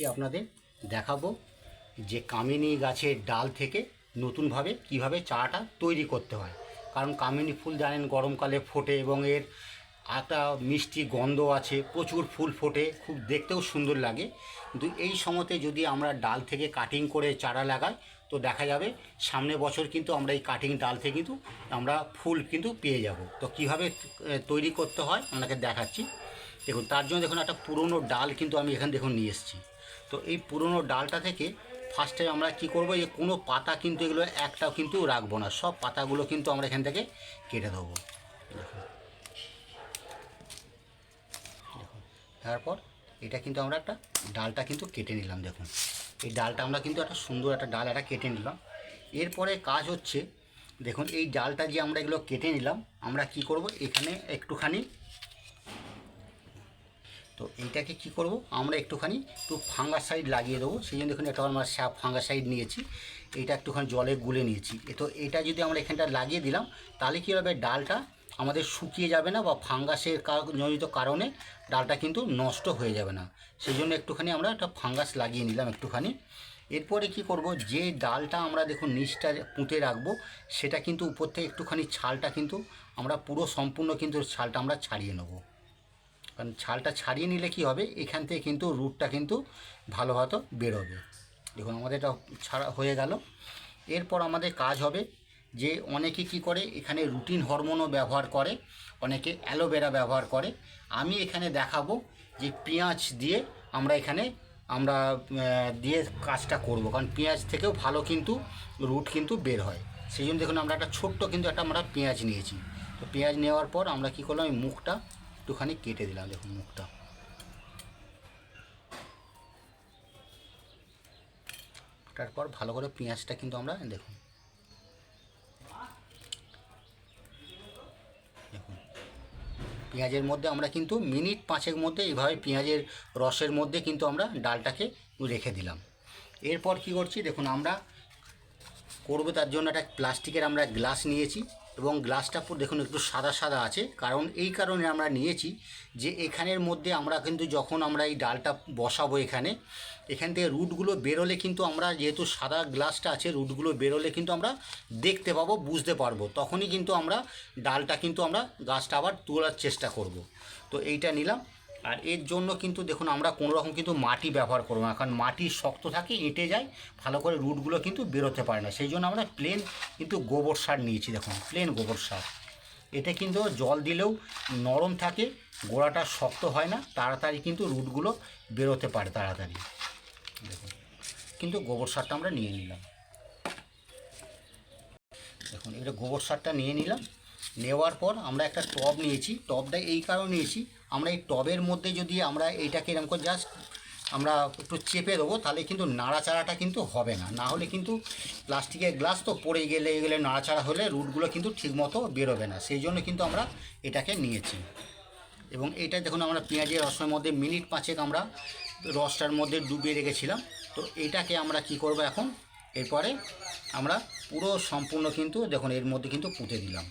আজকে আপনাদের দেখাবো যে কামিনী গাছের ডাল থেকে নতুনভাবে কীভাবে চাটা তৈরি করতে হয়। কারণ কামিনী ফুল জানেন গরমকালে ফোটে এবং এর একটা মিষ্টি গন্ধ আছে, প্রচুর ফুল ফোটে, খুব দেখতেও সুন্দর লাগে। কিন্তু এই সময়তে যদি আমরা ডাল থেকে কাটিং করে চারা লাগাই, তো দেখা যাবে সামনে বছর কিন্তু আমরা এই কাটিং ডাল থেকে কিন্তু আমরা ফুল কিন্তু পেয়ে যাব। তো কীভাবে তৈরি করতে হয়, আপনাকে দেখাচ্ছি। দেখুন, তার জন্য দেখুন একটা পুরনো ডাল কিন্তু আমি এখানে দেখুন নিয়ে এসেছি। তো এই পুরনো ডালটা থেকে ফার্স্টে আমরা কি করব? যে কোনো পাতা কিন্তু এগুলো একটাও কিন্তু রাখব না। সব পাতাগুলো কিন্তু আমরা এখান থেকে কেটে দেবো। তারপর এটা কিন্তু আমরা একটা ডালটা কিন্তু কেটে নিলাম, দেখুন। এই ডালটা আমরা কিন্তু একটা সুন্দর একটা ডাল একটা কেটে নিলাম। এরপরে কাজ হচ্ছে, দেখুন, এই ডালটা যে আমরা এগুলো কেটে নিলাম, আমরা কি করব? এখানে একটুখানি তো এইটাকে কি করব? আমরা একটুখানি একটু ফাঙ্গাসাইড লাগিয়ে দেবো। সেই জন্য দেখুন একটা আমরা স্যাপ ফাঙ্গাসাইড নিয়েছি। এইটা একটুখানি জলে গুলে নিয়েছি। তো এটা যদি আমরা এখানটা লাগিয়ে দিলাম, তাহলে কী হবে? ডালটা আমাদের শুকিয়ে যাবে না বা ফাঙ্গাসের জনিত কারণে ডালটা কিন্তু নষ্ট হয়ে যাবে না। সেই জন্য একটুখানি আমরা একটা ফাঙ্গাস লাগিয়ে নিলাম একটুখানি। এরপরে কি করব? যে ডালটা আমরা দেখুন নিচটা পুঁতে রাখব, সেটা কিন্তু উপর থেকে একটুখানি ছালটা কিন্তু আমরা পুরো সম্পূর্ণ কিন্তু ছালটা আমরা ছাড়িয়ে নেব। কারণ ছালটা ছাড়িয়ে নিলে কি হবে? এখান থেকে কিন্তু রুটটা কিন্তু ভালো হয়তো বেরোবে। দেখুন, আমাদের এটা ছাড়া হয়ে গেল। এরপর আমাদের কাজ হবে যে অনেকে কি করে, এখানে রুটিন হরমোনও ব্যবহার করে, অনেকে অ্যালোভেরা ব্যবহার করে। আমি এখানে দেখাবো যে পেঁয়াজ দিয়ে আমরা এখানে, আমরা দিয়ে কাজটা করব। কারণ পেঁয়াজ থেকেও ভালো কিন্তু রুট কিন্তু বের হয়। সেই জন্য দেখুন, আমরা একটা ছোট্ট কিন্তু একটা আমরা পেঁয়াজ নিয়েছি। তো পেঁয়াজ নেওয়ার পর আমরা কি করলাম, এই মুখটা একটুখানি কেটে দিলাম, দেখুন মুখটা। তারপর ভালো করে পেঁয়াজটা কিন্তু আমরা দেখুন। দেখুন। পেঁয়াজের মধ্যে আমরা কিন্তু মিনিট পাঁচের মধ্যে এইভাবে পেঁয়াজের রসের মধ্যে কিন্তু আমরা ডালটাকে রেখে দিলাম। এরপর কি করছি, দেখুন আমরা করব তার জন্য একটা প্লাস্টিকের আমরা গ্লাস নিয়েছি। এবং গ্লাসটা পুরো দেখুন একটু সাদা সাদা আছে। কারণ এই কারণে আমরা নিয়েছি যে এখানের মধ্যে আমরা কিন্তু যখন আমরা এই ডালটা বসাবো এখানে, এখান থেকে রুটগুলো বেরোলে কিন্তু আমরা যেহেতু সাদা গ্লাসটা আছে, রুটগুলো বেরোলে কিন্তু আমরা দেখতে পাবো, বুঝতে পারব। তখনই কিন্তু আমরা ডালটা কিন্তু আমরা গাছটা আবার তোলার চেষ্টা করব। তো এইটা নিলাম। আর এর জন্য কিন্তু দেখুন আমরা কোনো রকম কিন্তু মাটি ব্যবহার করব না। কারণ মাটি শক্ত থাকে, এঁটে যায়, ভালো করে রুটগুলো কিন্তু বেরোতে পারে না। সেই জন্য আমরা প্লেন কিন্তু গোবর সার নিয়েছি দেখুন প্লেন গোবর সার। এতে কিন্তু জল দিলেও নরম থাকে, গোড়াটা শক্ত হয় না, তাড়াতাড়ি কিন্তু রুটগুলো বেরোতে পারে তাড়াতাড়ি। দেখুন, কিন্তু গোবর সারটা আমরা নিয়ে নিলাম। দেখুন এটা গোবর সারটা নিয়ে নিলাম। নেওয়ার পর আমরা একটা টব নিয়েছি। টবটা এই কারণে নিয়েছি, আমরা এই টবের মধ্যে যদি আমরা এইটাকে এরকম করে জাস্ট আমরা একটু চেপে দেবো, তাহলে কিন্তু নাড়াচাড়াটা কিন্তু হবে না। না হলে কিন্তু প্লাস্টিকের গ্লাস তো পড়ে গেলে গেলে নাড়াচাড়া হলে রুটগুলো কিন্তু ঠিকমতো বেরোবে না। সেই জন্য কিন্তু আমরা এটাকে নিয়েছি। এবং এটা দেখুন, আমরা পেঁয়াজের রসের মধ্যে মিনিট পাঁচেক আমরা রসটার মধ্যে ডুবিয়ে রেখেছিলাম। তো এটাকে আমরা কি করব এখন? এরপরে আমরা পুরো সম্পূর্ণ কিন্তু দেখুন, এর মধ্যে কিন্তু পুঁতে দিলাম।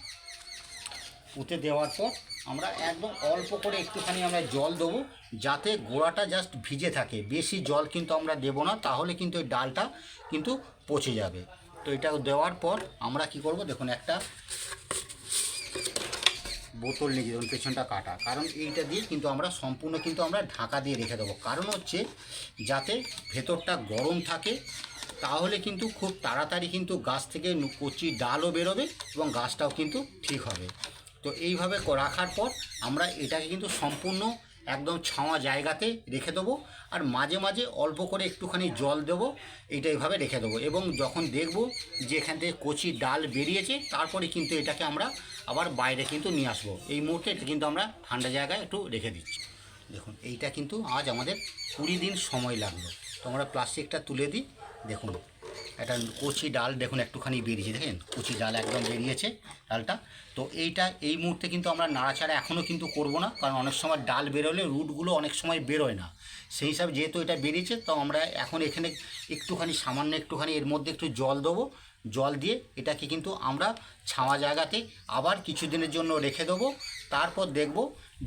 পুঁতে দেওয়ার পর আমরা একদম অল্প করে একটুখানি আমরা জল দেবো, যাতে গোড়াটা জাস্ট ভিজে থাকে। বেশি জল কিন্তু আমরা দেবো না, তাহলে কিন্তু ওই ডালটা কিন্তু পচে যাবে। তো এটা দেওয়ার পর আমরা কি করব, দেখুন একটা বোতল নিয়ে যেমন পেছনটা কাটা। কারণ এইটা দিয়ে কিন্তু আমরা সম্পূর্ণ কিন্তু আমরা ঢাকা দিয়ে রেখে দেবো। কারণ হচ্ছে যাতে ভেতরটা গরম থাকে, তাহলে কিন্তু খুব তাড়াতাড়ি কিন্তু গাছ থেকে কচি ডালও বেরোবে এবং গাছটাও কিন্তু ঠিক হবে। তো এইভাবে রাখার পর আমরা এটাকে কিন্তু সম্পূর্ণ একদম ছাওয়া জায়গাতে রেখে দেবো। আর মাঝে মাঝে অল্প করে একটুখানি জল দেবো, এটা এইভাবে রেখে দেবো। এবং যখন দেখব যে এখান থেকে কচি ডাল বেরিয়েছে, তারপরে কিন্তু এটাকে আমরা আবার বাইরে কিন্তু নিয়ে আসব। এই মুহূর্তে এটা কিন্তু আমরা ঠান্ডা জায়গায় একটু রেখে দিচ্ছি। দেখুন, এইটা কিন্তু আজ আমাদের কুড়ি দিন সময় লাগল। তো আমরা প্লাস্টিকটা তুলে দিই, দেখুন। একটা কচি ডাল দেখুন একটুখানি বেরিয়েছে, দেখেন? কচি ডাল একদম বেরিয়েছে ডালটা। তো এইটা, এই মুহূর্তে কিন্তু আমরা নাড়াচাড়া এখনও কিন্তু করব না, কারণ অনেক সময় ডাল বেরোলে রুটগুলো অনেক সময় বেরোয় না। সেই হিসাবে যেহেতু এটা বেরিয়েছে, তো আমরা এখন এখানে একটুখানি, সামান্য একটুখানি এর মধ্যে একটু জল দেবো। জল দিয়ে এটাকে কিন্তু আমরা ছাওয়া জায়গাতে আবার কিছুদিনের জন্য রেখে দেবো। তারপর দেখব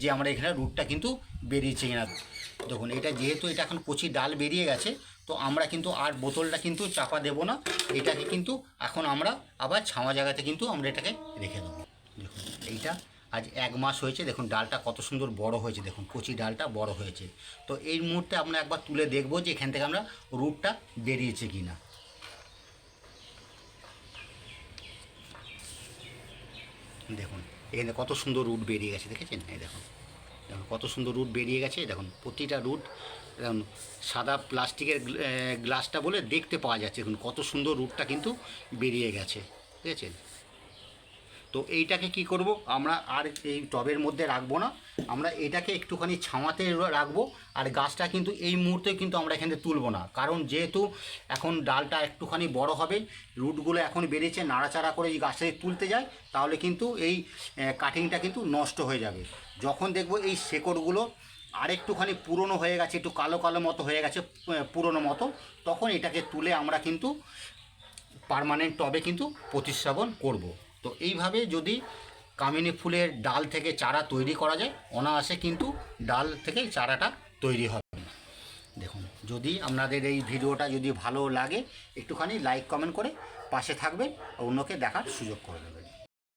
যে আমরা এখানে রুটটা কিন্তু বেরিয়েছে কিনা। দেখুন, এটা যেহেতু এটা এখন কচি ডাল বেরিয়ে গেছে, তো আমরা কিন্তু আর বোতলটা কিন্তু চাপা দেব না। এটাকে কিন্তু এখন আমরা আবার ছাওয়া জায়গাতে কিন্তু আমরা এটাকে রেখে দেবো। দেখুন, এইটা আজ এক মাস হয়েছে, দেখুন, ডালটা কত সুন্দর বড় হয়েছে, দেখুন, কচি ডালটা বড় হয়েছে। তো এই মুহূর্তে আমরা একবার তুলে দেখব যে এখান থেকে আমরা রুটটা বেরিয়েছে কি না। দেখুন, এখানে কত সুন্দর রুট বেরিয়ে গেছে, দেখেছেন? এই দেখুন। দেখুন কত সুন্দর রুট বেরিয়ে গেছে, দেখুন প্রতিটা রুট, দেখুন সাদা প্লাস্টিকের গ্লাসটা বলে দেখতে পাওয়া যাচ্ছে, দেখুন কত সুন্দর রুটটা কিন্তু বেরিয়ে গেছে, বুঝেছেন? তো এইটাকে কি করব? আমরা আর এই টবের মধ্যে রাখব না। আমরা এটাকে একটুখানি ছাওয়াতে রাখব। আর গাছটা কিন্তু এই মুহূর্তে কিন্তু আমরা এখান তুলবো না। কারণ যেহেতু এখন ডালটা একটুখানি বড় হবে, রুটগুলো এখন বেড়েছে, নাড়াচাড়া করে এই গাছটা তুলতে যায় তাহলে কিন্তু এই কাটিংটা কিন্তু নষ্ট হয়ে যাবে। যখন দেখব এই শেকড়গুলো আর একটুখানি পুরনো হয়ে গেছে, একটু কালো কালো মতো হয়ে গেছে পুরনো মতো, তখন এটাকে তুলে আমরা কিন্তু পার্মানেন্ট টবে কিন্তু প্রতিস্থাপন করব। তো এইভাবে যদি কামিনী ফুলের ডাল থেকে চারা তৈরি করা যায়, অনায়াসে কিন্তু ডাল থেকে চারাটা তৈরি হবে। দেখুন, যদি আপনাদের এই ভিডিওটা যদি ভালো লাগে, একটুখানি লাইক কমেন্ট করে পাশে থাকবেন, অন্যকে দেখার সুযোগ করে দেবেন।